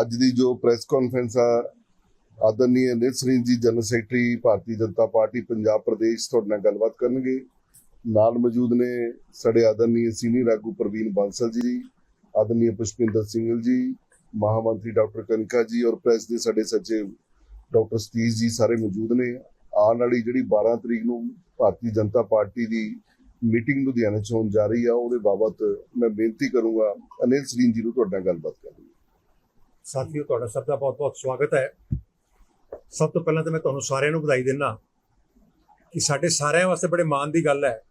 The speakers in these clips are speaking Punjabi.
ਅੱਜ ਦੀ ਜੋ ਪ੍ਰੈਸ ਕਾਨਫਰੰਸ ਆ ਆਦਰਨੀय ਨਿਤ ji, general secretary Bharatiya Janata party, Punjab Pradesh ਤੁਹਾਡੇ ਨਾਲ ਗੱਲਬਾਤ ਕਰਨਗੇ। ਨਾਲ ਮੌਜੂਦ ਨੇ ਸਾਡੇ ਆਦਰਨੀय ਸੀਨੀਅਰ ਆਗੂ ਪ੍ਰਵੀਨ ਬਾਂਸਲ ਜੀ ਆਦਰਨੀय ਪੁਸ਼ਪਿੰਦਰ ਸਿੰਘਲ ਜੀ, ਮਹਾਮੰਤਰੀ ਡਾਕਟਰ ਕਨਕਾ ਜੀ ਔਰ ਪ੍ਰੈਸ ਦੇ ਸਾਡੇ ਸਚਿਵ ਡਾਕਟਰ ਸਤੀਸ਼ ਜੀ ਸਾਰੇ ਮੌਜੂਦ ਨੇ। ਆਉਣ ਵਾਲੀ ਜਿਹੜੀ 12 ਤਰੀਕ ਨੂੰ ਭਾਰਤੀ ਜਨਤਾ ਪਾਰਟੀ ਦੀ ਮੀਟਿੰਗ ਲੁਧਿਆਣੇ ਚ ਹੋਣ ਜਾ ਰਹੀ ਆ, ਉਹਦੇ ਬਾਬਤ ਮੈਂ ਬੇਨਤੀ ਕਰੂੰਗਾ ਅਨਿਲ ਸਰੀਨ ਜੀ ਨੂੰ ਤੁਹਾਡੇ ਨਾਲ ਗੱਲਬਾਤ ਕਰਨ। ਸਾਥੀਓ, ਤੁਹਾਡਾ ਸਭ ਦਾ ਬਹੁਤ-ਬਹੁਤ ਸਵਾਗਤ ਹੈ। ਸਭ ਤੋਂ ਪਹਿਲਾਂ ਤਾਂ ਮੈਂ ਤੁਹਾਨੂੰ ਸਾਰਿਆਂ ਨੂੰ ਵਧਾਈ ਦਿੰਦਾ ਕਿ ਸਾਡੇ ਸਾਰਿਆਂ ਵਾਸਤੇ ਬੜੇ ਮਾਣ ਦੀ ਗੱਲ ਹੈ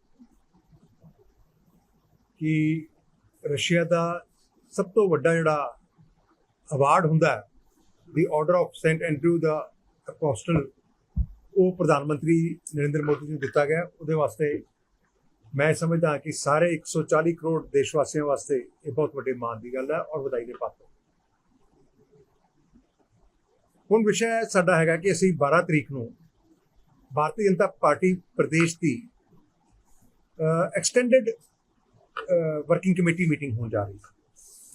ਕਿ ਰਸ਼ੀਆ ਦਾ ਸਭ ਤੋਂ ਵੱਡਾ ਜਿਹੜਾ ਅਵਾਰਡ ਹੁੰਦਾ ਹੈ the Order of Saint Andrew the Apostle ਉਹ ਪ੍ਰਧਾਨ ਮੰਤਰੀ ਨਰਿੰਦਰ ਮੋਦੀ ਨੂੰ ਦਿੱਤਾ ਗਿਆ। ਉਹਦੇ ਵਾਸਤੇ ਮੈਂ ਸਮਝਦਾ ਕਿ ਸਾਰੇ 140 ਕਰੋੜ ਦੇਸ਼ ਵਾਸੀਆਂ ਵਾਸਤੇ ਇਹ ਬਹੁਤ ਵੱਡੇ ਮਾਣ ਦੀ ਗੱਲ ਹੈ ਔਰ ਵਧਾਈ ਦੇ ਪਾਤਰ। ਹੁਣ ਵਿਸ਼ਾ ਸਾਡਾ ਹੈਗਾ ਕਿ ਅਸੀਂ 12 ਤਰੀਕ ਨੂੰ ਭਾਰਤੀ ਜਨਤਾ ਪਾਰਟੀ ਪ੍ਰਦੇਸ਼ ਦੀ ਐਕਸਟੈਂਡਡ ਵਰਕਿੰਗ ਕਮੇਟੀ ਮੀਟਿੰਗ ਹੋਣ ਜਾ ਰਹੀ ਹੈ।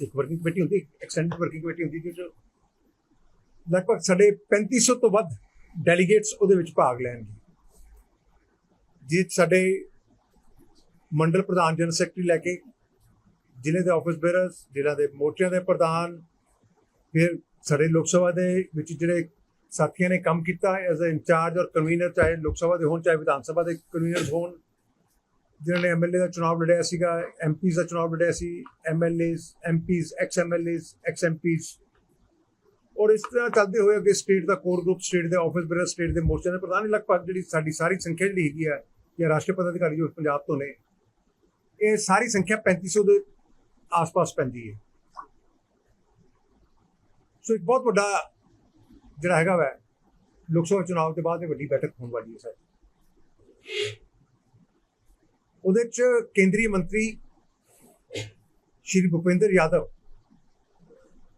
ਇੱਕ ਵਰਕਿੰਗ ਕਮੇਟੀ ਹੁੰਦੀ ਐਕਸਟੈਂਡਡ ਵਰਕਿੰਗ ਕਮੇਟੀ ਹੁੰਦੀ ਜਿਸ 'ਚ ਲਗਭਗ ਸਾਡੇ 3500 ਤੋਂ ਵੱਧ ਡੈਲੀਗੇਟਸ ਉਹਦੇ ਵਿੱਚ ਭਾਗ ਲੈਣਗੇ। ਜਿਸ 'ਚ ਸਾਡੇ ਮੰਡਲ ਪ੍ਰਧਾਨ ਜਨਰਲ ਸੈਕਟਰੀ ਲੈ ਕੇ, ਜ਼ਿਲ੍ਹੇ ਦੇ ਆਫਿਸ ਬੇਅਰਸ ਜ਼ਿਲ੍ਹਾ ਦੇ ਮੋਰਚਿਆਂ ਦੇ ਪ੍ਰਧਾਨ, ਫਿਰ ਸਾਡੇ ਲੋਕ ਸਭਾ ਦੇ ਵਿੱਚ ਜਿਹੜੇ ਸਾਥੀਆਂ ਨੇ ਕੰਮ ਕੀਤਾ ਐਜ਼ ਅ ਇੰਚਾਰਜ ਔਰ ਕਨਵੀਨਰ ਚਾਹੇ ਲੋਕ ਸਭਾ ਦੇ ਹੋਣ, ਚਾਹੇ ਵਿਧਾਨ ਸਭਾ ਦੇ ਕਨਵੀਨਰ ਹੋਣ, ਜਿਨ੍ਹਾਂ ਨੇ ਐਮਐਲਏ ਦਾ ਚੋਣ ਲੜਿਆ ਸੀਗਾ ਐਮਪੀਜ਼ ਦਾ ਚੋਣ ਲੜਿਆ ਸੀ MLAs MPs ex MLAs ex MPs ਔਰ ਇਸ ਤਰ੍ਹਾਂ ਚੱਲਦੇ ਹੋਏ ਅੱਗੇ ਸਟੇਟ ਦਾ ਕੋਰ ਗਰੁੱਪ ਸਟੇਟ ਦੇ ਆਫਿਸ ਬੇਅਰ ਸਟੇਟ ਦੇ ਮੋਰਚੇ ਦੇ ਪ੍ਰਧਾਨ ਲਗਭਗ ਜਿਹੜੀ ਸਾਡੀ ਸਾਰੀ ਸੰਖਿਆ ਜਿਹੜੀ ਹੈਗੀ ਆ, ਜਾਂ ਰਾਸ਼ਟਰੀ ਪਦਾਧਿਕਾਰੀ ਜੋ ਪੰਜਾਬ ਤੋਂ ਨੇ, ਇਹ ਸਾਰੀ ਸੰਖਿਆ 3500 ਦੇ ਆਸ-ਪਾਸ ਪੈਂਦੀ ਹੈ। ਸੋ ਇੱਕ ਬਹੁਤ ਵੱਡਾ ਜਿਹੜਾ ਹੈਗਾ ਵੈ, ਲੋਕ ਸਭਾ ਚੁਣਾਵ ਤੋਂ ਬਾਅਦ ਇਹ ਵੱਡੀ ਬੈਠਕ ਹੋਣ ਵਾਲੀ ਹੈ ਸਰ ਉਹਦੇ ਚ ਕੇਂਦਰੀ ਮੰਤਰੀ ਸ਼੍ਰੀ ਭੁਪਿੰਦਰ ਯਾਦਵ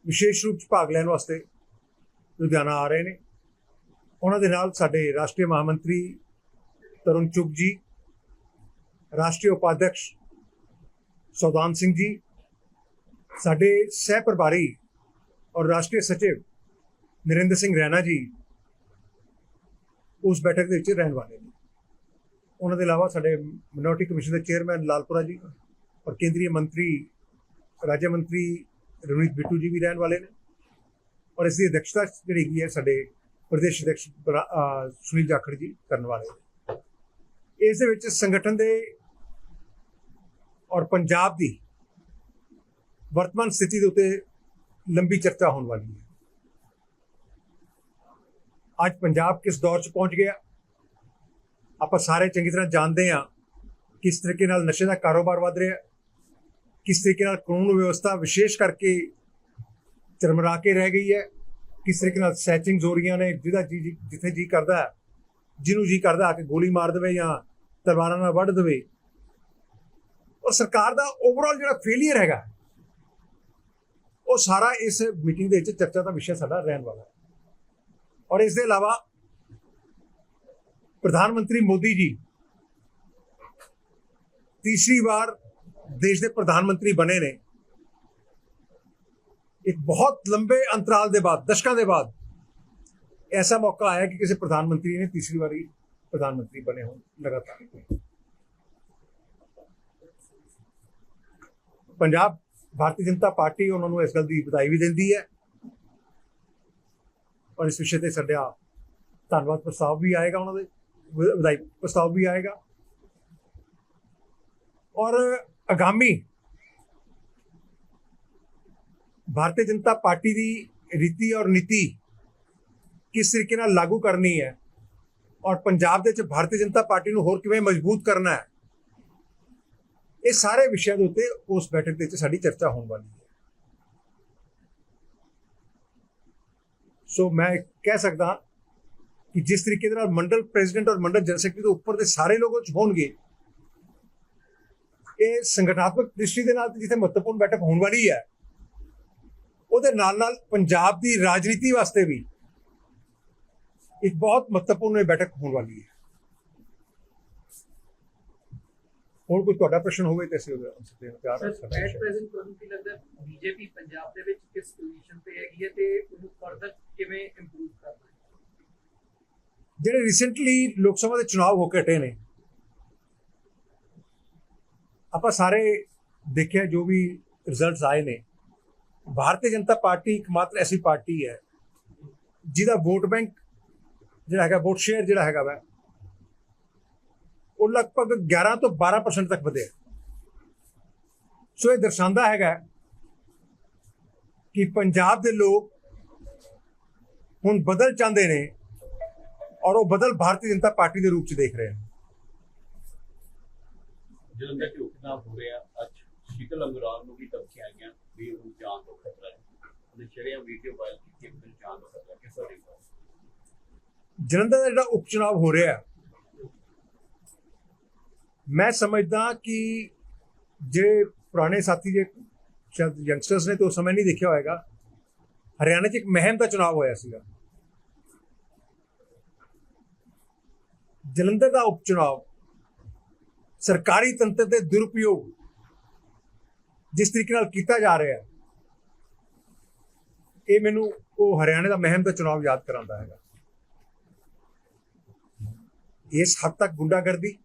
ਵਿਸ਼ੇਸ਼ ਰੂਪ ਚ ਭਾਗ ਲੈਣ ਵਾਸਤੇ ਲੁਧਿਆਣਾ ਆ ਰਹੇ ਨੇ। ਉਹਨਾਂ ਦੇ ਨਾਲ ਸਾਡੇ ਰਾਸ਼ਟਰੀ ਮਹਾਮੰਤਰੀ ਤਰੁਣ ਚੁਗ ਜੀ, ਰਾਸ਼ਟਰੀ ਉਪਾਧਿਕਸ਼ ਸੌਦਾਨ ਸਿੰਘ ਜੀ, ਸਾਡੇ ਸਹਿ ਪ੍ਰਭਾਰੀ ਔਰ ਰਾਸ਼ਟਰੀ ਸਚਿਵ ਨਰਿੰਦਰ ਸਿੰਘ ਰੈਣਾ ਜੀ ਉਸ ਬੈਠਕ ਦੇ ਵਿੱਚ ਰਹਿਣ ਵਾਲੇ ਨੇ ਉਹਨਾਂ ਦੇ ਇਲਾਵਾ ਸਾਡੇ ਮਿਨੋਰਟੀ ਕਮਿਸ਼ਨ ਦੇ ਚੇਅਰਮੈਨ ਲਾਲਪੁਰਾ ਜੀ ਔਰ ਕੇਂਦਰੀ ਮੰਤਰੀ ਰਾਜ ਮੰਤਰੀ ਰਵਨੀਤ ਬਿੱਟੂ ਜੀ ਵੀ ਰਹਿਣ ਵਾਲੇ ਨੇ ਔਰ ਇਸ ਦੀ ਅਧਿਕਸ਼ਤਾ ਜਿਹੜੀ ਹੈਗੀ ਹੈ ਸਾਡੇ ਪ੍ਰਦੇਸ਼ ਅਧਿਕਸ਼ ਸੁਨੀਲ ਜਾਖੜ ਜੀ ਕਰਨ ਵਾਲੇ ਨੇ ਇਸ ਦੇ ਵਿੱਚ ਸੰਗਠਨ ਦੇ ਔਰ ਪੰਜਾਬ ਦੀ ਵਰਤਮਾਨ ਸਥਿਤੀ ਦੇ ਉੱਤੇ ਲੰਬੀ ਚਰਚਾ ਹੋਣ ਵਾਲੀ ਹੈ। ਅੱਜ ਪੰਜਾਬ ਕਿਸ ਦੌਰ 'ਚ ਪਹੁੰਚ ਗਿਆ? ਆਪਾਂ ਸਾਰੇ ਚੰਗੀ ਤਰ੍ਹਾਂ ਜਾਣਦੇ ਹਾਂ ਕਿਸ ਤਰੀਕੇ ਨਾਲ ਨਸ਼ੇ ਦਾ ਕਾਰੋਬਾਰ ਵੱਧ ਰਿਹਾ ਕਿਸ ਤਰੀਕੇ ਨਾਲ ਕਾਨੂੰਨ ਵਿਵਸਥਾ ਵਿਸ਼ੇਸ਼ ਕਰਕੇ ਚਰਮਰਾ ਕੇ ਰਹਿ ਗਈ ਹੈ। ਕਿਸ ਤਰੀਕੇ ਨਾਲ ਸੈਚਿੰਗ ਜ਼ੋਰੀਆਂ ਨੇ, ਜਿਹਦਾ ਜੀ ਜੀ- ਜਿੱਥੇ ਜੀ ਕਰਦਾ ਜਿਹਨੂੰ ਜੀ ਕਰਦਾ ਆ ਕੇ ਗੋਲੀ ਮਾਰ ਦੇਵੇ ਜਾਂ ਤਲਵਾਰਾਂ ਨਾਲ ਵੱਢ ਦੇਵੇ। ਔਰ ਸਰਕਾਰ ਦਾ ਓਵਰਆਲ ਜਿਹੜਾ ਫੇਲਿਅਰ ਹੈਗਾ ਉਹ ਸਾਰਾ ਇਸ ਮੀਟਿੰਗ ਦੇ ਵਿੱਚ ਚਰਚਾ ਦਾ ਵਿਸ਼ਾ ਸਾਡਾ ਰਹਿਣ ਵਾਲਾ ਹੈ। ਔਰ ਇਸ ਦੇ ਇਲਾਵਾ ਪ੍ਰਧਾਨ ਮੰਤਰੀ ਮੋਦੀ ਜੀ ਤੀਸਰੀ ਵਾਰ ਦੇਸ਼ ਦੇ ਪ੍ਰਧਾਨ ਮੰਤਰੀ ਬਣੇ ਨੇ। ਇੱਕ ਬਹੁਤ ਲੰਬੇ ਅੰਤਰਾਲ ਦੇ ਬਾਅਦ, ਦਸ਼ਕਾਂ ਦੇ ਬਾਅਦ ਐਸਾ ਮੌਕਾ ਆਇਆ ਕਿ ਕਿਸੇ ਪ੍ਰਧਾਨ ਮੰਤਰੀ ਨੇ ਤੀਸਰੀ ਵਾਰੀ ਪ੍ਰਧਾਨ ਮੰਤਰੀ ਬਣੇ ਹੋਣ ਲਗਾਤਾਰ। ਪੰਜਾਬ ਭਾਰਤੀ ਜਨਤਾ ਪਾਰਟੀ ਉਹਨਾਂ ਨੂੰ ਇਸ ਗੱਲ ਦੀ ਵਧਾਈ ਵੀ ਦਿੰਦੀ ਹੈ। ਔਰ ਇਸ ਵਿਸ਼ੇ ਤੇ ਸਾਡਾ ਧੰਨਵਾਦ ਪ੍ਰਸਤਾਵ ਵੀ ਆਏਗਾ ਉਹਨਾਂ ਦੇ ਵਧਾਈ ਪ੍ਰਸਤਾਵ ਵੀ ਆਏਗਾ। ਔਰ ਆਗਾਮੀ ਭਾਰਤੀ ਜਨਤਾ ਪਾਰਟੀ ਦੀ ਰੀਤੀ ਔਰ ਨੀਤੀ ਕਿਸ ਤਰੀਕੇ ਨਾਲ ਲਾਗੂ ਕਰਨੀ ਹੈ ਔਰ ਪੰਜਾਬ ਦੇ ਵਿੱਚ ਭਾਰਤੀ ਜਨਤਾ ਪਾਰਟੀ ਨੂੰ ਹੋਰ ਕਿਵੇਂ ਮਜ਼ਬੂਤ ਕਰਨਾ ਹੈ ਇਹ ਸਾਰੇ ਵਿਸ਼ਿਆਂ ਦੇ ਉੱਤੇ ਉਸ ਬੈਠਕ ਦੇ ਵਿੱਚ ਸਾਡੀ ਚਰਚਾ ਹੋਣ ਵਾਲੀ ਹੈ। ਸੋ ਮੈਂ ਕਹਿ ਸਕਦਾ ਕਿ ਜਿਸ ਤਰੀਕੇ ਦੇ ਨਾਲ ਮੰਡਲ ਪ੍ਰੈਜ਼ੀਡੈਂਟ ਔਰ ਮੰਡਲ ਜਨਰਲ ਸੈਕਟਰੀ ਦੇ ਉੱਪਰ ਦੇ ਸਾਰੇ ਲੋਕ ਉਹ ਹੋਣਗੇ, ਇਹ ਸੰਗਠਨਾਤਮਕ ਦ੍ਰਿਸ਼ਟੀ ਦੇ ਨਾਲ ਜਿੱਥੇ ਮਹੱਤਵਪੂਰਨ ਬੈਠਕ ਹੋਣ ਵਾਲੀ ਹੈ, ਉਹਦੇ ਨਾਲ ਨਾਲ ਪੰਜਾਬ ਦੀ ਰਾਜਨੀਤੀ ਵਾਸਤੇ ਵੀ ਇੱਕ ਬਹੁਤ ਮਹੱਤਵਪੂਰਨ ਇਹ ਬੈਠਕ ਹੋਣ ਵਾਲੀ ਹੈ। ਹੋਰ ਕੋਈ ਤੁਹਾਡਾ ਪ੍ਰਸ਼ਨ ਹੋਵੇ ਤੇ ਅਸੀਂ ਉਹਦਾ answer ਦੇਣ ਤਿਆਰ ਹਾਂ ਸਰ ਐਟ। ਪ੍ਰੈਜ਼ੈਂਟ ਤੁਹਾਨੂੰ ਕੀ ਲੱਗਦਾ ਬੀਜੇਪੀ ਪੰਜਾਬ ਦੇ ਵਿੱਚ ਕਿਸ ਪੋਜੀਸ਼ਨ ਤੇ ਹੈਗੀ ਹੈ ਤੇ ਉਹਨੂੰ ਫਰਦਰ ਕਿਵੇਂ ਇੰਪਰੂਵ ਕਰਨਾ ਜਿਹੜੇ ਰੀਸੈਂਟਲੀ ਲੋਕ ਸਭਾ ਦੇ ਚੁਣਾਵ ਹੋ ਕੇ ਹਟੇ ਨੇ ਆਪਾਂ ਸਾਰੇ ਦੇਖਿਆ ਜੋ ਵੀ ਰਿਜ਼ਲਟਸ ਆਏ ਨੇ ਭਾਰਤੀ ਜਨਤਾ ਪਾਰਟੀ ਇੱਕਮਾਤਰ ਐਸੀ ਪਾਰਟੀ ਹੈ ਜਿਹਦਾ ਵੋਟ ਬੈਂਕ ਜਿਹੜਾ ਹੈਗਾ ਵੋਟ ਸ਼ੇਅਰ ਜਿਹੜਾ ਹੈਗਾ ਵਾ ਉਹ ਲਗਭਗ 11 ਤੋਂ 12% ਤੱਕ ਵਧਿਆ ਸੋ ਇਹ ਦਰਸਾਉਂਦਾ ਹੈਗਾ ਕਿ ਪੰਜਾਬ ਦੇ ਲੋਕ ਹੁਣ ਬਦਲ ਚਾਹੁੰਦੇ ਨੇ ਔਰ ਉਹ ਬਦਲ ਭਾਰਤੀ ਜਨਤਾ ਪਾਰਟੀ ਦੇ ਰੂਪ ਚ ਦੇਖ ਰਹੇ ਹਨ ਜਲੰਧਰ ਚ ਉਪਨਾਮ ਹੋ ਰਿਹਾ ਅੱਜ ਸ਼ੀਤਲ ਅੰਗਰਾਲ ਨੂੰ ਵੀ ਧਮਕੀਆਂ ਆਈਆਂ ਵੀ ਉਹਨੂੰ ਜਾਨ ਤੋਂ ਖਤਰਾ ਹੈ ਉਹਨੇ ਸ਼ਰਿਆ ਵੀਡੀਓ ਵਾਇਰਲ ਕੀਤੀ ਕਿ ਜਾਨ ਤੋਂ ਖਤਰਾ। ਕਿਸ ਤਰ੍ਹਾਂ? ਜਲੰਧਰ ਦਾ ਜਿਹੜਾ ਉਪ ਚੁਣਾਵ ਹੋ ਰਿਹਾ ਹੈ, ਮੈਂ ਸਮਝਦਾ ਕਿ ਜਿਹੜੇ ਪੁਰਾਣੇ ਸਾਥੀ ਜੇ ਸ਼ਾਇਦ ਯੰਗਸਟਰਸ ਨੇ ਤਾਂ ਉਸ ਸਮੇਂ ਨਹੀਂ ਦੇਖਿਆ ਹੋਏਗਾ, ਹਰਿਆਣਾ 'ਚ ਇੱਕ ਮਹਿਮ ਦਾ ਚੁਣਾਵ ਹੋਇਆ ਸੀਗਾ। ਜਲੰਧਰ ਦਾ ਉਪ ਚੁਣਾਵ ਸਰਕਾਰੀ ਤੰਤਰ ਦੇ ਦੁਰਉਪਯੋਗ ਜਿਸ ਤਰੀਕੇ ਨਾਲ ਕੀਤਾ ਜਾ ਰਿਹਾ ਹੈ ਇਹ ਮੈਨੂੰ ਉਹ ਹਰਿਆਣਾ ਦਾ ਮਹਿਮ ਦਾ ਚੁਣਾਵ ਯਾਦ ਕਰਾਉਂਦਾ ਹੈਗਾ। ਇਸ ਹੱਦ ਤੱਕ ਗੁੰਡਾਗਰਦੀ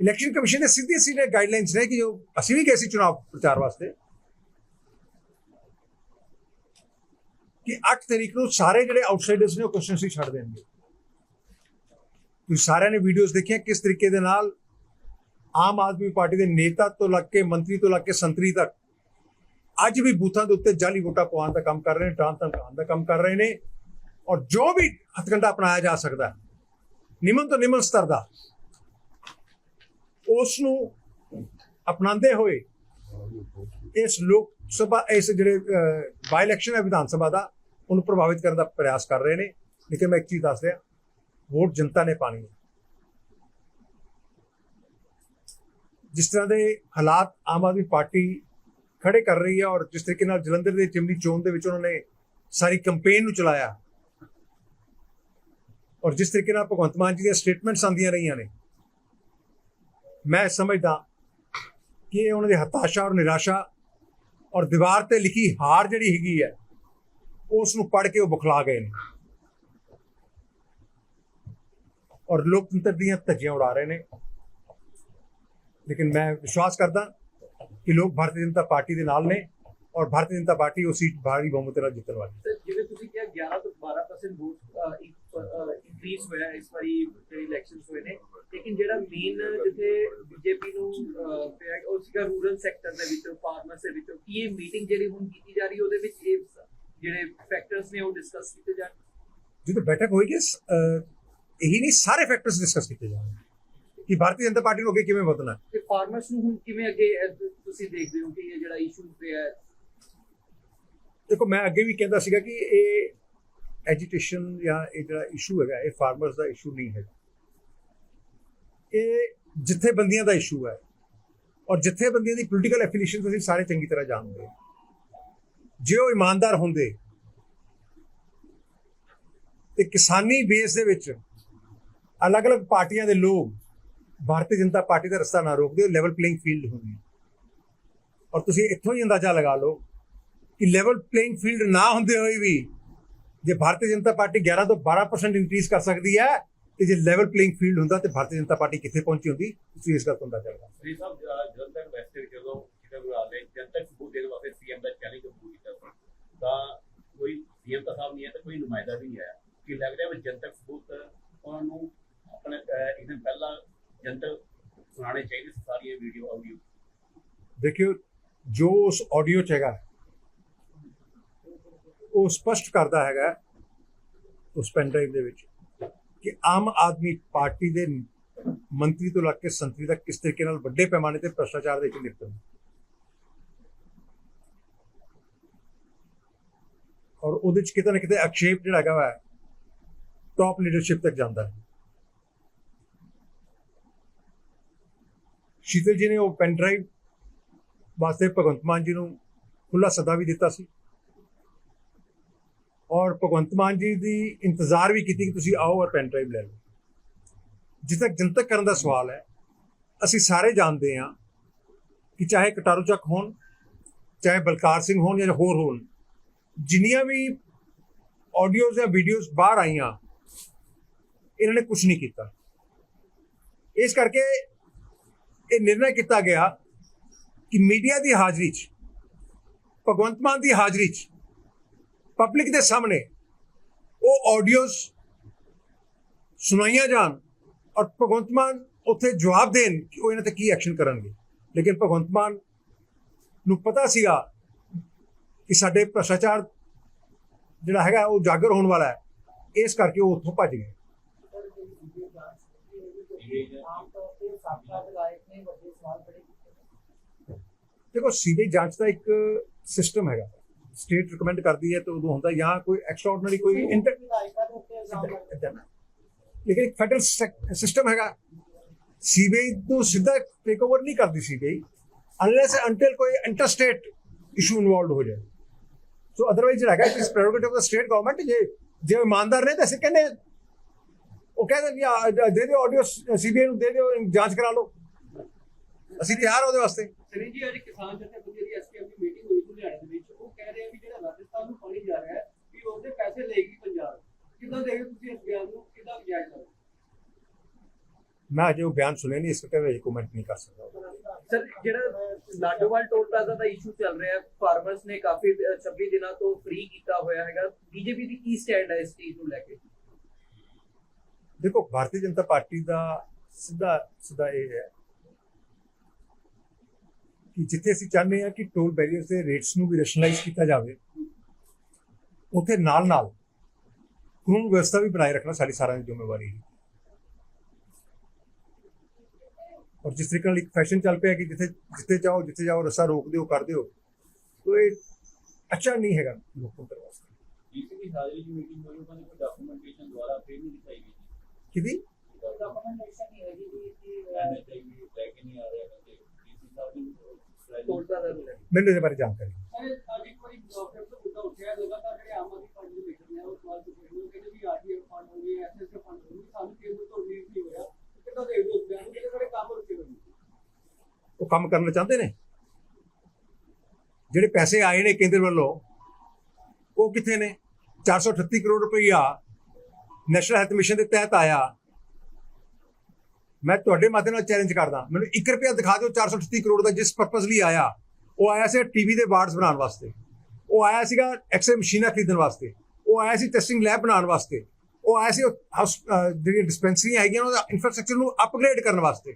ਇਲੈਕਸ਼ਨ ਕਮਿਸ਼ਨ ਦੇ ਸਿੱਧੇ ਸਿੱਧੇ ਗਾਈਡਲਾਈਨਸ ਨੇ ਕਿ ਜੋ ਅਸੀਂ ਵੀ ਗਏ ਸੀ ਚੁਣਾਵ ਪ੍ਰਚਾਰ ਵਾਸਤੇ, ਕਿ 8 ਤਰੀਕ ਨੂੰ ਸਾਰੇ ਜਿਹੜੇ ਆਊਟਸਾਈਡਰਸ ਨੇ ਉਹ ਕੁਐਸਚਨਸ ਛੱਡ ਦੇਣਗੇ। ਤੁਸੀਂ ਸਾਰਿਆਂ ਨੇ ਵੀਡੀਓਜ਼ ਦੇਖੀਆਂ ਕਿਸ ਤਰੀਕੇ ਦੇ ਨਾਲ ਆਮ ਆਦਮੀ ਪਾਰਟੀ ਦੇ ਨੇਤਾ ਤੋਂ ਲੱਗ ਕੇ ਮੰਤਰੀ ਤੋਂ ਲੱਗ ਕੇ ਸੰਤਰੀ ਤੱਕ ਅੱਜ ਵੀ ਬੂਥਾਂ ਦੇ ਉੱਤੇ ਜਾਲੀ ਵੋਟਾਂ ਪਵਾਉਣ ਦਾ ਕੰਮ ਕਰ ਰਹੇ ਨੇ ਟਾਂ ਧਮਕਾਉਣ ਦਾ ਕੰਮ ਕਰ ਰਹੇ ਨੇ ਔਰ ਜੋ ਵੀ ਹਥਕੰਡਾ ਅਪਣਾਇਆ ਜਾ ਸਕਦਾ, ਨਿਮਨ ਤੋਂ ਨਿਮਨ ਸਤਰ ਦਾ ਉਸ ਨੂੰ ਅਪਣਾਉਂਦੇ ਹੋਏ ਇਸ ਲੋਕ ਸਭਾ, ਇਸ ਜਿਹੜੇ ਬਾਈ ਇਲੈਕਸ਼ਨ ਹੈ ਵਿਧਾਨ ਸਭਾ ਦਾ, ਉਹਨੂੰ ਪ੍ਰਭਾਵਿਤ ਕਰਨ ਦਾ ਪ੍ਰਯਾਸ ਕਰ ਰਹੇ ਨੇ। ਲੇਕਿਨ ਮੈਂ ਇੱਕ ਚੀਜ਼ ਦੱਸ ਰਿਹਾ, ਵੋਟ ਜਨਤਾ ਨੇ ਪਾਣੀ ਹੈ। ਜਿਸ ਤਰ੍ਹਾਂ ਦੇ ਹਾਲਾਤ ਆਮ ਆਦਮੀ ਪਾਰਟੀ ਖੜੇ ਕਰ ਰਹੀ ਹੈ ਔਰ ਜਿਸ ਤਰੀਕੇ ਨਾਲ ਜਲੰਧਰ ਦੇ ਚਿਮਨੀ ਚੋਣ ਦੇ ਵਿੱਚ ਉਹਨਾਂ ਨੇ ਸਾਰੀ ਕੈਂਪੇਨ ਨੂੰ ਚਲਾਇਆ, ਔਰ ਜਿਸ ਤਰੀਕੇ ਨਾਲ ਭਗਵੰਤ ਮਾਨ ਜੀ ਦੀਆਂ ਸਟੇਟਮੈਂਟਸ ਆਉਂਦੀਆਂ ਰਹੀਆਂ ਨੇ ਮੈਂ ਸਮਝਦਾ ਕਿ ਉਹਨਾਂ ਦੀ ਹਤਾਸ਼ਾ ਔਰ ਨਿਰਾਸ਼ਾ ਔਰ ਦੀਵਾਰ ਤੇ ਲਿਖੀ ਹਾਰ ਜਿਹੜੀ ਹੈਗੀ ਹੈ ਉਸ ਨੂੰ ਪੜ੍ਹ ਕੇ ਉਹ ਬੁਖਲਾ ਗਏ ਨੇ ਔਰ ਲੋਕਤੰਤਰ ਦੀਆਂ ਧੱਜੀਆਂ ਉਡਾ ਰਹੇ ਨੇ ਲੇਕਿਨ ਮੈਂ ਵਿਸ਼ਵਾਸ ਕਰਦਾ ਕਿ ਲੋਕ ਭਾਰਤੀ ਜਨਤਾ ਪਾਰਟੀ ਦੇ ਨਾਲ ਨੇ ਔਰ ਭਾਰਤੀ ਜਨਤਾ ਪਾਰਟੀ ਉਹ ਸੀਟ ਭਾਰੀ ਬਹੁਮਤ ਨਾਲ ਜਿੱਤਣ ਵਾਲੀ ਹੈ। ਜਿਵੇਂ ਤੁਸੀਂ ਕਿਹਾ 11 ਤੋਂ 12% ਵੋਟ ਇਨਕਰੀਜ਼ ਹੋਇਆ, ਇਸ ਵਾਰੀ ਜਿਹੜੇ ਇਲੈਕਸ਼ਨਸ ਹੋਏ ਨੇ ਲੇਕਿਨ ਜਿਹੜਾ ਮੇਨ ਜਿੱਥੇ ਬੀਜੇਪੀ ਨੂੰ ਪਿਆ ਉਹ ਸੀਗਾ ਰੂਰਲ ਸੈਕਟਰ ਦੇ ਵਿੱਚੋਂ ਫਾਰਮਰਸ ਦੇ ਵਿੱਚੋਂ। ਕੀ ਇਹ ਮੀਟਿੰਗ ਜਿਹੜੀ ਹੁਣ ਕੀਤੀ ਜਾ ਰਹੀ ਹੈ ਉਹਦੇ ਵਿੱਚ ਇਹ ਜਿਹੜੇ ਫੈਕਟਰਸ ਨੇ ਉਹ ਡਿਸਕਸ ਕੀਤੇ ਜਾਣ? ਜਦੋਂ ਬੈਠਕ ਹੋਏਗੀ ਇਹੀ ਨਹੀਂ ਸਾਰੇ ਫੈਕਟਰਸ ਡਿਸਕਸ ਕੀਤੇ ਜਾਣਗੇ। ਕਿ ਭਾਰਤੀ ਜਨਤਾ ਪਾਰਟੀ ਨੂੰ ਅੱਗੇ ਕਿਵੇਂ ਵਧਣਾ ਹੈ। ਤੇ ਫਾਰਮਰਸ ਨੂੰ ਹੁਣ ਕਿਵੇਂ ਅੱਗੇ ਤੁਸੀਂ ਦੇਖਦੇ ਹੋ ਕਿ ਇਹ ਜਿਹੜਾ ਇਸ਼ੂ ਪਿਆ ਹੈ? ਦੇਖੋ ਮੈਂ ਅੱਗੇ ਵੀ ਕਹਿੰਦਾ ਸੀਗਾ ਕਿ ਇਹ ਐਜੀਟੇਸ਼ਨ ਜਾਂ ਇਹ ਜਿਹੜਾ ਇਸ਼ੂ ਹੈਗਾ ਇਹ ਫਾਰਮਰਸ ਦਾ ਇਸ਼ੂ ਨਹੀਂ ਹੈਗਾ ਇਹ ਜਥੇਬੰਦੀਆਂ ਦਾ ਇਸ਼ੂ ਹੈ ਔਰ ਜਥੇਬੰਦੀਆਂ ਦੀ ਪੋਲੀਟੀਕਲ ਐਫੀਲੀਏਸ਼ਨ ਤੁਸੀਂ ਸਾਰੇ ਚੰਗੀ ਤਰ੍ਹਾਂ ਜਾਣਦੇ ਜੇ ਉਹ ਇਮਾਨਦਾਰ ਹੁੰਦੇ ਤੇ ਕਿਸਾਨੀ ਬੇਸ ਦੇ ਵਿੱਚ ਅਲੱਗ-ਅਲੱਗ ਪਾਰਟੀਆਂ ਦੇ ਲੋਕ ਭਾਰਤੀ ਜਨਤਾ ਪਾਰਟੀ ਦਾ ਰਸਤਾ ਨਾ ਰੋਕਦੇ ਲੈਵਲ ਪਲੇਇੰਗ ਫੀਲਡ ਹੁੰਦੀ ਔਰ ਤੁਸੀਂ ਇੱਥੋਂ ਹੀ ਅੰਦਾਜ਼ਾ ਲਗਾ ਲਓ ਕਿ ਲੈਵਲ ਪਲੇਇੰਗ ਫੀਲਡ ਨਾ ਹੁੰਦੇ ਹੋਏ ਵੀ ਜੇ ਭਾਰਤੀ ਜਨਤਾ ਪਾਰਟੀ 11 ਤੋਂ 12% ਇਨਕਰੀਜ਼ ਕਰ ਸਕਦੀ ਹੈ ਤੇ ਜੇ ਲੈਵਲ ਪਲੇਇੰਗ ਫੀਲਡ ਹੁੰਦਾ ਤੇ ਭਾਰਤੀ ਜਨਤਾ ਪਾਰਟੀ ਕਿੱਥੇ ਪਹੁੰਚੀ ਹੁੰਦੀ ਤੁਸੀਂ ਇਸ ਗੱਲ ਤੋਂ ਅੰਦਾਜ਼ਾ ਲਗਾ ਸ੍ਰੀ ਸਾਹਿਬ ਅਹ ਜਲੰਧਰ ਵੈਸਟ ਵਿੱਚ ਜਦੋਂ ਸ਼ੀਤਲ ਅੰਗਰਾਲ ਨੇ ਜਨਤਕ ਸਬੂਤ ਦੇਣ ਵਾਸਤੇ ਸੀਐਮ ਦਾ ਚੈਲੰਜ ਕੀਤਾ ਸੀ ਤਾਂ ਕੋਈ ਸੀਐਮ ਤਾਂ ਸਾਹਿਬ ਨਹੀਂ ਹੈ ਤੇ ਕੋਈ ਨੁਮਾਇੰਦਾ ਵੀ ਨਹੀਂ ਆਇਆ। ਕਿ ਲੱਗ ਰਿਹਾ ਵੀ ਜਨਤਕ ਸਬੂਤ ਉਹਨਾਂ ਨੂੰ ਆਪਣੇ ਦਿਨ ਪਹਿਲਾਂ ਜਨਤਕ ਸੁਣਾਉਣੇ ਚਾਹੀਦੇ ਸਾਰੀਆਂ ਵੀਡੀਓ ਆਡੀਓ ਦੇਖਿਓ ਜੋ ਉਸ ਆਡੀਓ ਚ ਹੈਗਾ ਉਹ ਸਪਸ਼ਟ ਕਰਦਾ ਹੈਗਾ ਉਸ ਪੈਨ ਡਰਾਈਵ ਦੇ ਵਿੱਚ। ਕਿ ਆਮ ਆਦਮੀ ਪਾਰਟੀ ਦੇ ਮੰਤਰੀ ਤੋਂ ਲੱਗ ਕੇ ਸੰਤਰੀ ਤੱਕ ਕਿਸ ਤਰੀਕੇ ਨਾਲ ਵੱਡੇ ਪੈਮਾਨੇ ਤੇ ਭ੍ਰਸ਼ਟਾਚਾਰ ਦੇ ਵਿੱਚ ਲਿਪਤ ਨੇ ਔਰ ਉਹਦੇ ਚ ਕਿਤੇ ਨਾ ਕਿਤੇ ਅਕਸ਼ੇਪ ਜਿਹੜਾ ਹੈਗਾ ਵਾ ਟਾਪ ਲੀਡਰਸ਼ਿਪ ਤੱਕ ਜਾਂਦਾ ਹੈ। ਸ਼ੀਤਲ ਜੀ ਨੇ ਉਹ ਪੈਨ ਡਰਾਈਵ ਵਾਸਤੇ ਭਗਵੰਤ ਮਾਨ ਜੀ ਨੂੰ ਖੁੱਲਾ ਸੱਦਾ ਵੀ ਦਿੱਤਾ ਸੀ। ਔਰ ਭਗਵੰਤ ਮਾਨ ਜੀ ਦੀ ਇੰਤਜ਼ਾਰ ਵੀ ਕੀਤੀ ਕਿ ਤੁਸੀਂ ਆਓ ਔਰ ਪੈਨ ਡਰਾਈਵ ਲੈ ਲਓ। ਜਿੱਥੇ ਜਨਤਕ ਕਰਨ ਦਾ ਸਵਾਲ ਹੈ, ਅਸੀਂ ਸਾਰੇ ਜਾਣਦੇ ਹਾਂ ਕਿ ਚਾਹੇ ਕਟਾਰੂ ਚੱਕ ਹੋਣ, ਚਾਹੇ ਬਲਕਾਰ ਸਿੰਘ ਹੋਣ ਜਾਂ ਹੋਰ ਹੋਣ, ਜਿੰਨੀਆਂ ਵੀ ਆਡੀਓਜ਼ ਜਾਂ ਵੀਡੀਓਜ਼ ਬਾਹਰ ਆਈਆਂ, ਇਹਨਾਂ ਨੇ ਕੁਝ ਨਹੀਂ ਕੀਤਾ। ਇਸ ਕਰਕੇ ਇਹ ਨਿਰਣਾ ਕੀਤਾ ਗਿਆ ਕਿ ਮੀਡੀਆ ਦੀ ਹਾਜ਼ਰੀ 'ਚ, ਭਗਵੰਤ ਮਾਨ ਦੀ ਹਾਜ਼ਰੀ 'ਚ ਪਬਲਿਕ ਦੇ ਸਾਹਮਣੇ ਉਹ ਆਡੀਓਜ਼ ਸੁਣਾਈਆਂ ਜਾਣ ਔਰ ਭਗਵੰਤ ਮਾਨ ਉੱਥੇ ਜਵਾਬ ਦੇਣ ਕਿ ਉਹ ਇਹਨਾਂ ਤੇ ਕੀ ਐਕਸ਼ਨ ਕਰਨਗੇ। ਲੇਕਿਨ ਭਗਵੰਤ ਮਾਨ ਨੂੰ ਪਤਾ ਸੀਗਾ ਕਿ ਸਾਡੇ ਭ੍ਰਸ਼ਟਾਚਾਰ ਜਿਹੜਾ ਹੈਗਾ ਉਹ ਉਜਾਗਰ ਹੋਣ ਵਾਲਾ ਹੈ। ਇਸ ਕਰਕੇ ਉਹ ਉੱਥੋਂ ਭੱਜ ਗਏ। ਆਮ ਤੌਰ ਤੇ ਸਾਬਕਾ ਦੇਖੋ, ਸੀਬੀਆਈ ਜਾਂਚ ਦਾ ਇੱਕ ਸਿਸਟਮ ਹੈਗਾ। ਸਟੇਟ ਰეკਮੈਂਡ ਕਰਦੀ ਹੈ ਤਾਂ ਉਦੋਂ ਹੁੰਦਾ ਜਾਂ ਕੋਈ ਐਕਸਟਰਾਆਰਡੀਨਰੀ ਕੋਈ ਇੰਟਰ। ਲੇਕਿਨ ਇੱਕ ਫੈਡਰਲ ਸਿਸਟਮ ਹੈਗਾ। ਸੀਬੀਆਈ ਨੂੰ ਸਿੱਧਾ ਟੇਕ ਓਵਰ ਨਹੀਂ ਕਰਦੀ ਸੀਬੀਆਈ ਅਨਲੈਸ ਅੰਟਿਲ ਕੋਈ ਇੰਟਰਸਟੇਟ ਇਸ਼ੂ ਇਨਵੋਲਡ ਹੋ ਜਾਏ। ਸੋ ਅਦਰਵਾਈਜ਼ ਜਿਹੜਾ ਹੈਗਾ it is prerogative of the state government ਜੇ ਜੇ ਇਮਾਨਦਾਰ ਨੇ ਤਾਂ ਅਸੀਂ ਕਹਿੰਦੇ ਉਹ ਕਹਿੰਦੇ ਵੀ ਆ, ਦੇ ਦਿਓ ਆਡੀਓ ਸੀਬੀਆਈ ਨੂੰ ਦੇ ਦਿਓ ਜਾਂਚ ਕਰਾ ਲਓ। ਅਸੀਂ ਤਿਆਰ ਹਾਂ ਉਹਦੇ ਵਾਸਤੇ। ਜੀ ਅੱਜ ਕਿਸਾਨ ਜਥੇਬੰਦੀ ਦੀ ਐਸਕੇਐਮ ਦੀ ਮੀਟਿੰਗ ਹੋਈ ਲੁਧਿਆਣੇ ਦੇ ਵਿੱਚ। ਰਹੇ ਆ ਵੀ ਜਿਹੜਾ ਰਾਜਸਥਾਨ ਨੂੰ ਪਾਣੀ ਜਾ ਰਿਹਾ ਹੈ ਵੀ ਉਹਦੇ ਪੈਸੇ ਲਏਗੀ ਪੰਜਾਬ। ਕਿੱਦਾਂ ਦੇਖਦੇ ਤੁਸੀਂ ਇਸ ਬਿਆਨ ਨੂੰ? ਕਿੱਦਾਂ ਜਾਇਜ਼ ਕਰਦੇ ਮੈਂ ਅਜੇ ਉਹ ਬਿਆਨ ਸੁਣਿਆ ਨਹੀਂ ਇਸ ਕਰਕੇ ਅਜੇ ਕਮੈਂਟ ਨਹੀਂ ਕਰ ਸਕਦਾ। ਸਰ ਜਿਹੜਾ ਲਾਡੋਵਾਲ ਟੋਲ ਪਲਾਜ਼ਾ ਦਾ ਇਸ਼ੂ ਚੱਲ ਰਿਹਾ ਹੈ ਫਾਰਮਰਸ ਨੇ ਕਾਫੀ ਅ, 26 ਦਿਨਾਂ ਤੋਂ ਫ੍ਰੀ ਕੀਤਾ ਹੋਇਆ ਹੈਗਾ। ਬੀਜੇਪੀ ਦੀ ਕੀ ਸਟੈਂਡ ਹੈ ਇਸ ਚੀਜ਼ ਨੂੰ ਲੈ ਕੇ? ਦੇਖੋ ਭਾਰਤੀ ਜਨਤਾ ਪਾਰਟੀ ਦਾ ਸਿੱਧਾ ਸਿੱਧਾ ਇਹ ਹੈ ਕਿ ਜਿੱਥੇ ਅਸੀਂ ਚਾਹੁੰਦੇ ਹਾਂ ਕਿ ਟੋਲ ਬੈਰੀਅਰਸ ਦੇ ਰੇਟਸ ਨੂੰ ਵੀ ਰੈਸ਼ਨਲਾਈਜ਼ ਕੀਤਾ ਜਾਵੇ ਉੱਥੇ ਨਾਲ ਨਾਲ ਕਾਨੂੰਨ ਵਿਵਸਥਾ ਵੀ ਬਣਾਏ ਰੱਖਣਾ ਸਾਡੀ ਸਾਰਿਆਂ ਦੀ ਜ਼ਿੰਮੇਵਾਰੀ ਹੈ। ਔਰ ਜਿਸ ਤਰੀਕੇ ਨਾਲ ਇੱਕ ਫੈਸ਼ਨ ਚੱਲ ਪਿਆ ਕਿ ਜਿੱਥੇ ਜਿੱਥੇ ਚਾਹੋ ਜਿੱਥੇ ਜਾਓ ਰਸਾ ਰੋਕ ਦਿਓ ਕਰ ਦਿਓ ਤੋ ਇਹ ਅੱਛਾ ਨਹੀਂ ਹੈਗਾ ਲੋਕਤੰਤਰ ਵਾਸਤੇ ਡੀਸੀ ਹਾਜ਼ਰੀ ਦੀ ਮੀਟਿੰਗ ਹੋਈ ਉਹਨਾਂ ਨੇ ਕੋਈ ਡਾਕੂਮੈਂਟੇਸ਼ਨ ਦੁਆਰਾ ਫਿਰ ਨਹੀਂ ਦਿਖਾਈ ਗਈ। ਕਿਹਦੀ? ਡਾਕੂਮੈਂਟੇਸ਼ਨ ਨਹੀਂ ਹੈਗੀ ਜੀ ਕਿ ਐਨਐਚਆਈ ਵੀ ਲੈ ਕੇ ਨਹੀਂ ਆ ਰਿਹਾ ਕਹਿੰਦੇ ਡੀਸੀ ਸਾਹਿਬ ਕੇ ਮੈਨੂੰ ਇਹਦੇ ਬਾਰੇ ਜਾਣਕਾਰੀ ਉਹ ਕੰਮ ਕਰਨਾ ਚਾਹੁੰਦੇ ਨੇ? ਜਿਹੜੇ ਪੈਸੇ ਆਏ ਨੇ ਕੇਂਦਰ ਵੱਲੋਂ ਉਹ ਕਿੱਥੇ ਨੇ? 438 ਕਰੋੜ ਰੁਪਈਆ ਨੈਸ਼ਨਲ ਹੈਲਥ ਮਿਸ਼ਨ ਦੇ ਤਹਿਤ ਆਇਆ। ਮੈਂ ਤੁਹਾਡੇ ਮਾਧਿਅਮ ਨਾਲ ਚੈਲੰਜ ਕਰਦਾ। ਮੈਨੂੰ 1 ਰੁਪਿਆ ਦਿਖਾ ਦਿਓ 438 ਕਰੋੜ ਦਾ ਜਿਸ ਪਰਪਸ ਲਈ ਆਇਆ। ਉਹ ਆਇਆ ਸੀ ਟੀਵੀ ਦੇ ਵਾਰਡਸ ਬਣਾਉਣ ਵਾਸਤੇ। ਉਹ ਆਇਆ ਸੀਗਾ ਐਕਸਰੇ ਮਸ਼ੀਨਾਂ ਖਰੀਦਣ ਵਾਸਤੇ। ਉਹ ਆਇਆ ਸੀ ਟੈਸਟਿੰਗ ਲੈਬ ਬਣਾਉਣ ਵਾਸਤੇ। ਉਹ ਆਇਆ ਸੀ ਹਾਊਸ ਜਿਹੜੀਆਂ ਡਿਸਪੈਂਸਰੀਆਂ ਹੈਗੀਆਂ ਉਹਦਾ ਇਨਫਰਾਸਟ੍ਰਕਚਰ ਨੂੰ ਅਪਗ੍ਰੇਡ ਕਰਨ ਵਾਸਤੇ।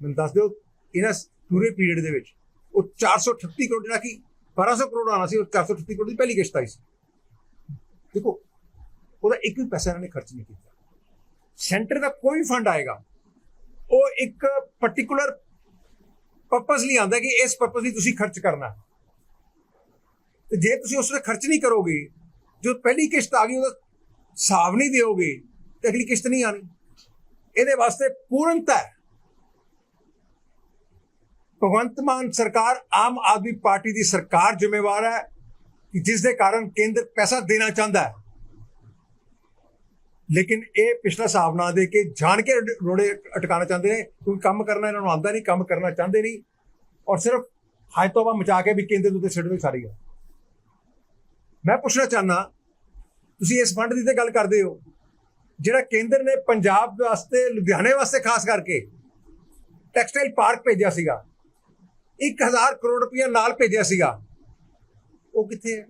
ਮੈਨੂੰ ਦੱਸ ਦਿਓ, ਇਹਨਾਂ ਪੂਰੇ ਪੀਰੀਅਡ ਦੇ ਵਿੱਚ ਉਹ 438 ਕਰੋੜ ਜਿਹੜਾ ਕਿ 1200 ਕਰੋੜ ਆਣਾ ਸੀ, ਉਹ 438 ਕਰੋੜ ਦੀ ਪਹਿਲੀ ਕਿਸ਼ਤ ਆਈ ਸੀ। ਦੇਖੋ, ਉਹਦਾ ਇੱਕ ਵੀ ਪੈਸਾ ਇਹਨਾਂ ਨੇ ਖਰਚ ਨਹੀਂ ਕੀਤਾ। ਸੈਂਟਰ ਦਾ ਕੋਈ ਫੰਡ ਆਏਗਾ, ਉਹ ਇੱਕ ਪਾਰਟਿਕੂਲਰ ਪਰਪਸ ਲਈ ਆਉਂਦਾ ਕਿ ਇਸ ਪਰਪਸ ਲਈ ਤੁਸੀਂ ਖਰਚ ਕਰਨਾ। ਤੇ ਜੇ ਤੁਸੀਂ ਉਸ ਤੇ ਖਰਚ ਨਹੀਂ ਕਰੋਗੇ, ਜੋ ਪਹਿਲੀ ਕਿਸ਼ਤ ਆ ਗਈ, ਉਹਦਾ ਹਿਸਾਬ ਨਹੀਂ ਦਿਓਗੇ, ਤੇ ਅਗਲੀ ਕਿਸ਼ਤ ਨਹੀਂ ਆਣੀ ਇਹਦੇ ਵਾਸਤੇ ਪੂਰਨਤਾ ਹੈ। ਭਗਵੰਤ ਮਾਨ ਸਰਕਾਰ, ਆਮ ਆਦਮੀ ਪਾਰਟੀ ਦੀ ਸਰਕਾਰ ਜ਼ਿੰਮੇਵਾਰ ਹੈ ਕਿ ਜਿਸ ਦੇ ਕਾਰਨ ਕੇਂਦਰ ਪੈਸਾ ਦੇਣਾ ਚਾਹੁੰਦਾ ਹੈ। ਲੇਕਿਨ ਇਹ ਪਿਛਲਾ ਹਿਸਾਬ ਨਾ ਦੇ ਕੇ ਜਾਣ ਕੇ ਰੋੜੇ ਅਟਕਾਉਣਾ ਚਾਹੁੰਦੇ ਨੇ, ਕਿਉਂਕਿ ਕੰਮ ਕਰਨਾ ਇਹਨਾਂ ਨੂੰ ਆਉਂਦਾ ਨਹੀਂ, ਕੰਮ ਕਰਨਾ ਚਾਹੁੰਦੇ ਨਹੀਂ। ਔਰ ਸਿਰਫ ਹਾਇ ਤੋਬਾ ਮਚਾ ਕੇ ਵੀ ਕੇਂਦਰ ਦੇ ਉੱਤੇ ਸਿੱਟ ਦੋ ਸਾਰੀ ਗੱਲ। ਮੈਂ ਪੁੱਛਣਾ ਚਾਹਨਾ ਤੁਸੀਂ ਇਸ ਫੰਡ ਦੀ ਤੇ ਗੱਲ ਕਰਦੇ ਹੋ, ਜਿਹੜਾ ਕੇਂਦਰ ਨੇ ਪੰਜਾਬ ਵਾਸਤੇ, ਲੁਧਿਆਣੇ ਵਾਸਤੇ ਖਾਸ ਕਰਕੇ ਟੈਕਸਟਾਈਲ ਪਾਰਕ ਭੇਜਿਆ ਸੀਗਾ 1000 ਕਰੋੜ ਰੁਪਇਆ ਨਾਲ ਭੇਜਿਆ ਸੀਗਾ, ਉਹ ਕਿੱਥੇ ਹੈ?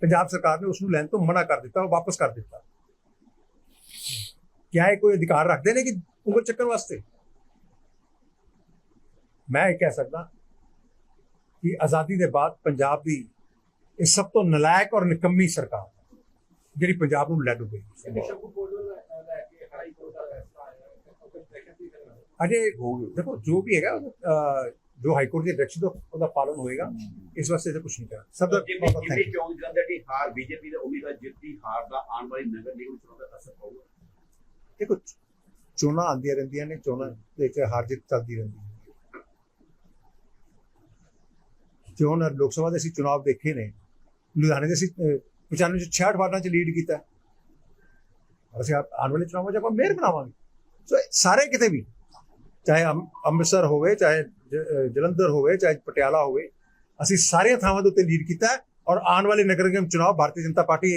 ਪੰਜਾਬ ਸਰਕਾਰ ਨੇ ਉਸ ਨੂੰ ਲੈਣ ਤੋਂ ਮਨਾ ਕਰ ਦਿੱਤਾ, ਉਹ ਵਾਪਸ ਕਰ ਦਿੱਤਾ। ਕਿਆ ਇਹ ਕੋਈ ਅਧਿਕਾਰ ਰੱਖਦੇ ਨੇ ਕਿ ਉਂਗਲ ਚੱਕਣ ਵਾਸਤੇ? ਮੈਂ ਇਹ ਕਹਿ ਸਕਦਾ ਕਿ ਆਜ਼ਾਦੀ ਦੇ ਬਾਅਦ ਪੰਜਾਬ ਦੀ ਇਹ ਸਭ ਤੋਂ ਨਲਾਇਕ ਔਰ ਨਿਕੰਮੀ ਸਰਕਾਰ ਜਿਹੜੀ ਪੰਜਾਬ ਨੂੰ ਲੈ ਡੁੱਬੇ ਅਜੇ ਦੇਖੋ ਜੋ ਵੀ ਹੈਗਾ ਜੋ ਹਾਈ ਕੋਰਟ ਦੀ ਡਾਇਰੈਕਸ਼ਨ ਤੋਂ ਉਹਦਾ ਪਾਲਣ ਹੋਏਗਾ। ਇਸ ਵਾਸਤੇ ਤਾਂ ਕੁਝ ਨਹੀਂ ਕਰ ਸਭ ਦਾ ਬਹੁਤ ਬਹੁਤ thank you। ਚੋਣ ਜਲੰਧਰ ਦੀ ਹਾਰ ਬੀਜੇਪੀ ਦੇ ਉਮੀਦਵਾਰ ਜਿੱਤ ਹਾਰ ਦਾ ਆਉਣ ਵਾਲੀ ਨਗਰ ਨਿਗਮ ਚੋਣ ਦਾ ਅਸਰ ਪਊਗਾ। ਦੇਖੋ, ਚੋਣਾਂ ਆਉਂਦੀਆਂ ਰਹਿੰਦੀਆਂ ਨੇ, ਚੋਣਾਂ ਦੇ ਵਿੱਚ ਹਾਰ ਜਿੱਤ ਚੱਲਦੀ ਰਹਿੰਦੀ ਹੈ। ਚੋਣ ਲੋਕ ਸਭਾ ਦੇ ਅਸੀਂ ਚੁਣਾਵ ਦੇਖੇ ਨੇ। ਲੁਧਿਆਣੇ ਦੇ ਅਸੀਂ 95 ਚ 66 ਵਾਰਡਾਂ ਚ ਲੀਡ ਕੀਤਾ। ਅਸੀਂ ਆਉਣ ਵਾਲੇ ਚੁਣਾਵਾਂ 'ਚ ਆਪਾਂ ਮੇਅਰ ਬਣਾਵਾਂਗੇ। ਸੋ ਇਹ ਸਾਰੇ ਕਿਤੇ ਵੀ, ਚਾਹੇ ਅੰਮ੍ਰਿਤਸਰ ਹੋਵੇ, ਚਾਹੇ ਜਲੰਧਰ ਹੋਵੇ, ਚਾਹੇ ਪਟਿਆਲਾ ਹੋਵੇ, ਅਸੀਂ ਸਾਰੀਆਂ ਥਾਵਾਂ ਦੇ ਉੱਤੇ ਲੀਡ ਕੀਤਾ ਔਰ ਆਉਣ ਵਾਲੇ ਨਗਰ ਨਿਗਮ ਚੁਣਾਵ ਭਾਰਤੀ ਜਨਤਾ ਪਾਰਟੀ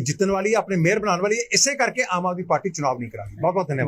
ਜਿੱਤਣ ਵਾਲੀ ਹੈ, ਆਪਣੇ ਮੇਅਰ ਬਣਾਉਣ ਵਾਲੀ ਹੈ, ਇਸੇ ਕਰਕੇ ਆਮ ਆਦਮੀ ਪਾਰਟੀ ਚੁਣਾਵ ਨਹੀਂ ਕਰਾਂਗੀ। ਬਹੁਤ ਬਹੁਤ ਧੰਨਵਾਦ।